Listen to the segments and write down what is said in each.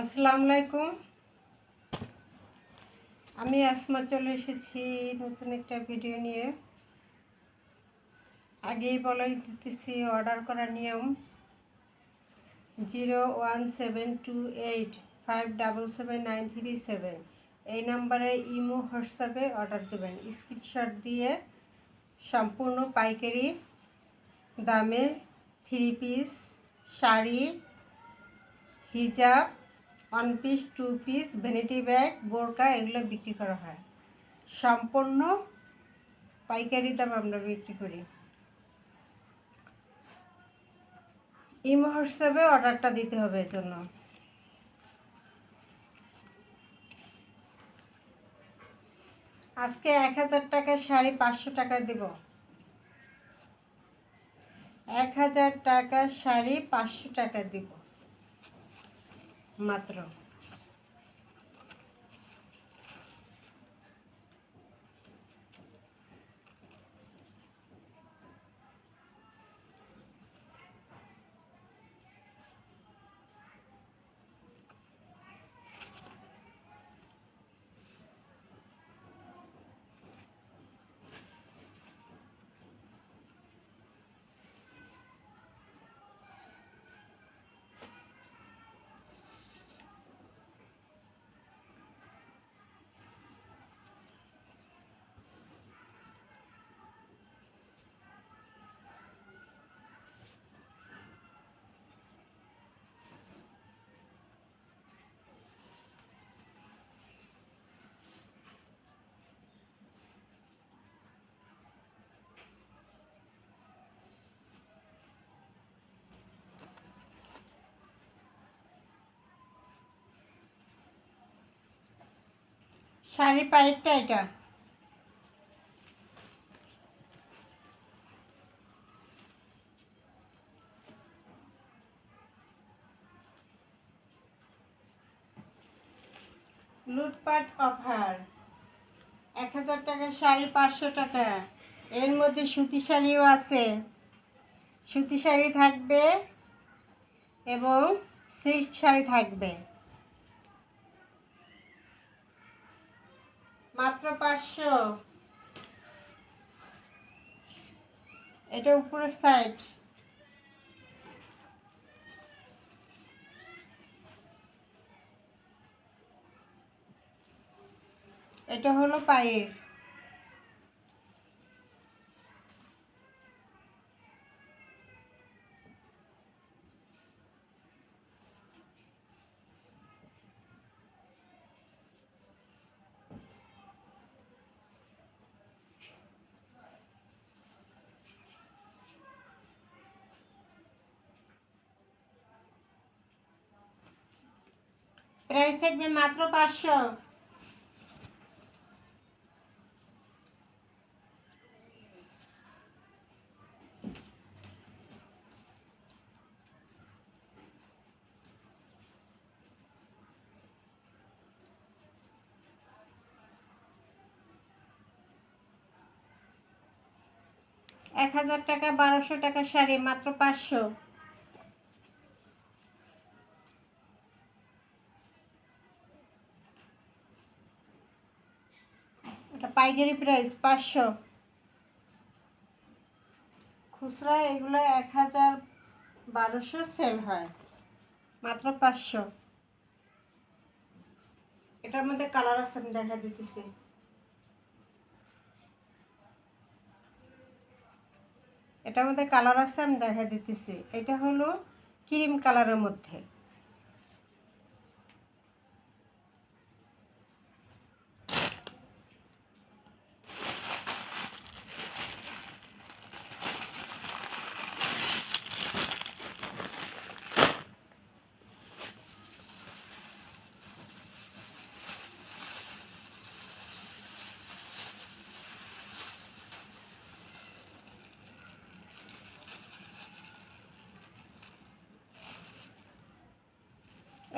আসসালামু আলাইকুম। আমি আসমা চলে এসেছি নতুন একটা ভিডিও নিয়ে। আগেই বলাই দিতেছি, অর্ডার করার নিয়ম। Zero one seven two eight five double seven nine three seven. এই নাম্বারে ইমো, হোয়াটসঅ্যাপে অর্ডার দেবেন। স্ক্রিনশট দিয়ে সম্পূর্ণ পাইকারি দামে থ্রি পিস শাড়ি, হিজাব one piece two piece vanity bag বোরকা এগুলো বিক্রি করা হয়। সম্পূর্ণ পাইকারি দাম আমরা বিক্রি করি। ইমো হোয়াটসঅ্যাপে অর্ডারটা দিতে হবে এর জন্য। আজকে এক হাজার টাকা শাড়ি পাঁচশো টাকা দেব। এক হাজার টাকার শাড়ি পাঁচশো টাকা দিব। মাত্র শাড়ি পায়েরটা এটা। লুটপাট অফার। এক হাজার টাকার শাড়ি পাঁচশো টাকা। এর মধ্যে সুতি শাড়িও আছে। সুতি শাড়ি থাকবে এবং সিল্ক শাড়ি থাকবে। মাত্র পাঁচশো। এটা উপরের সাইড এটা হলো পায়ের। প্রাইস থাকবে মাত্র পাঁচশো। এক হাজার টাকা বারোশো টাকা শাড়ি মাত্র পাঁচশো। পাইকারি প্রাইস পাঁচশো। খুচরা এগুলো এক হাজার বারোশো সেল হয়, মাত্র পাঁচশো। এটার মধ্যে কালার আছে আমি দেখা দিতেছি। এটার মধ্যে কালার আছে আমি দেখা দিতেছি। এটা হলো ক্রিম কালারের মধ্যে।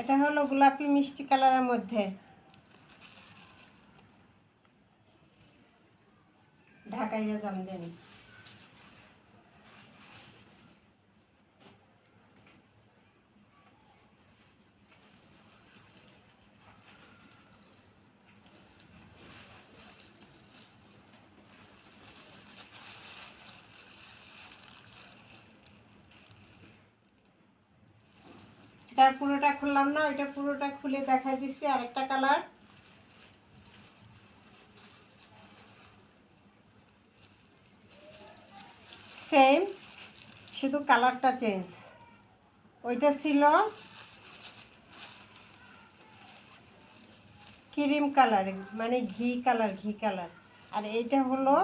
এটা হলো গোলাপি মিষ্টি কালারের মধ্যে। ঢাকাইয়া জামদানি। এটার পুরোটা খুললাম না, ওইটা পুরোটা খুলে দেখাই দিচ্ছি আরেকটা কালার। সেম শুধু কালারটা চেঞ্জ ওইটা ছিল ক্রিম কালার মানে ঘি কালার ঘি কালার। আর এইটা হলো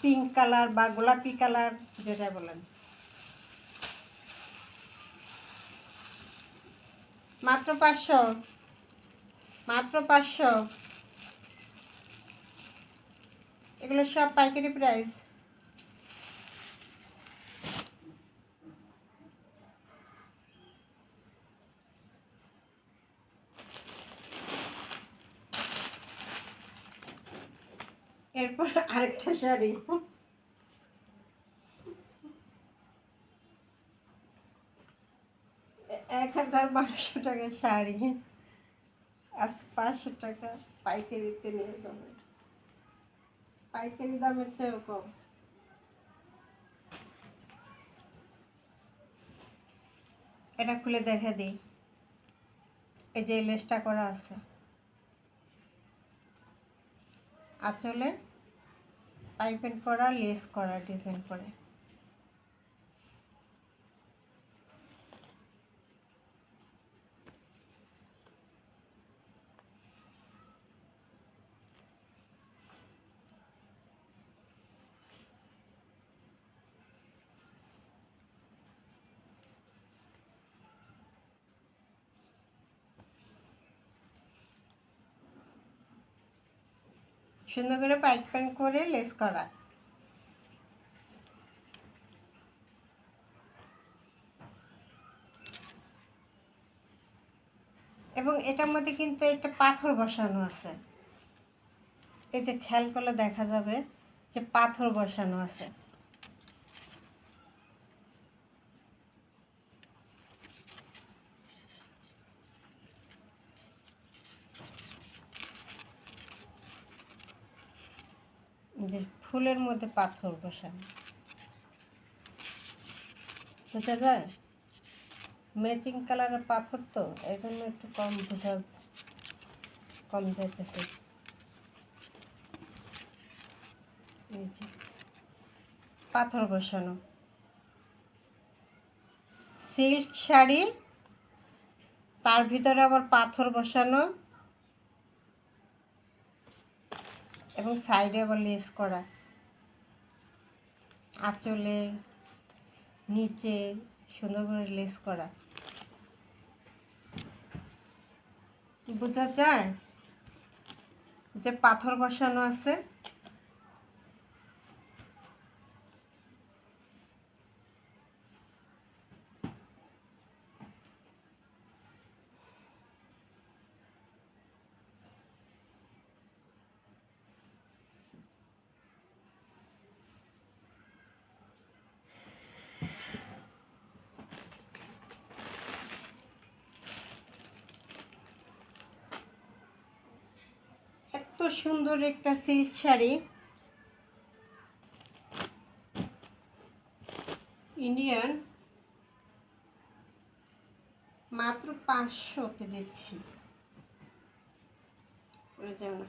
পিঙ্ক কালার বা গোলাপি কালার যেটা বলেন। মাত্র পাঁচশো। মাত্র পাঁচশো। এগুলো সব পাইকারি প্রাইস। এরপর আরেকটা শাড়ি। এক হাজার বারোশো টাকা শাড়ি। আজকে পাঁচশো টাকা পাইকারিতে নিয়ে যাবে পাইকারি দামের চেয়েও কম। এটা খুলে দেখে দিই। এই যে লেসটা করা আছে। আঁচলে পাইপেন করা, লেস করা, ডিজাইন করে। সুন্দর করে পাইপ প্যান্ট করে লেস করা। এবং এটার মধ্যে কিন্তু একটা পাথর বসানো আছে। এই যে খেয়াল করলে দেখা যাবে যে পাথর বসানো আছে। যে ফুলের মধ্যে পাথর বসানো। বোঝা যায় ম্যাচিং কালারের পাথর তো, এই জন্য একটু কম বোঝা, কম যাইতেছে। পাথর বসানো। সিল্ক শাড়ি, তার ভিতরে আবার পাথর বসানো। এবং সাইডে আবার লেস করা। আঁচলে, নিচে সুন্দর করে লেস করা। বোঝা যায় যে পাথর বসানো আছে? সুন্দর একটা সিল্ক শাড়ি। ইন্ডিয়ান মাত্র পাঁচশোতে দিচ্ছি। যাও না।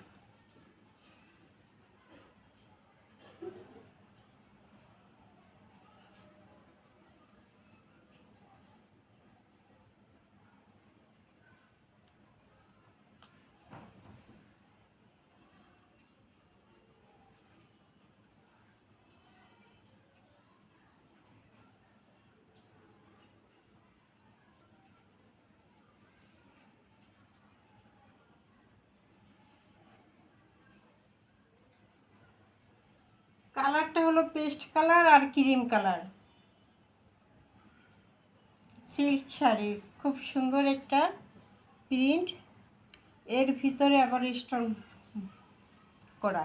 কালারটা হলো পেস্ট কালার আর ক্রিম কালার। সিল্ক শাড়ি, খুব সুন্দর একটা প্রিন্ট। এর ভিতরে আবার স্টোন করা।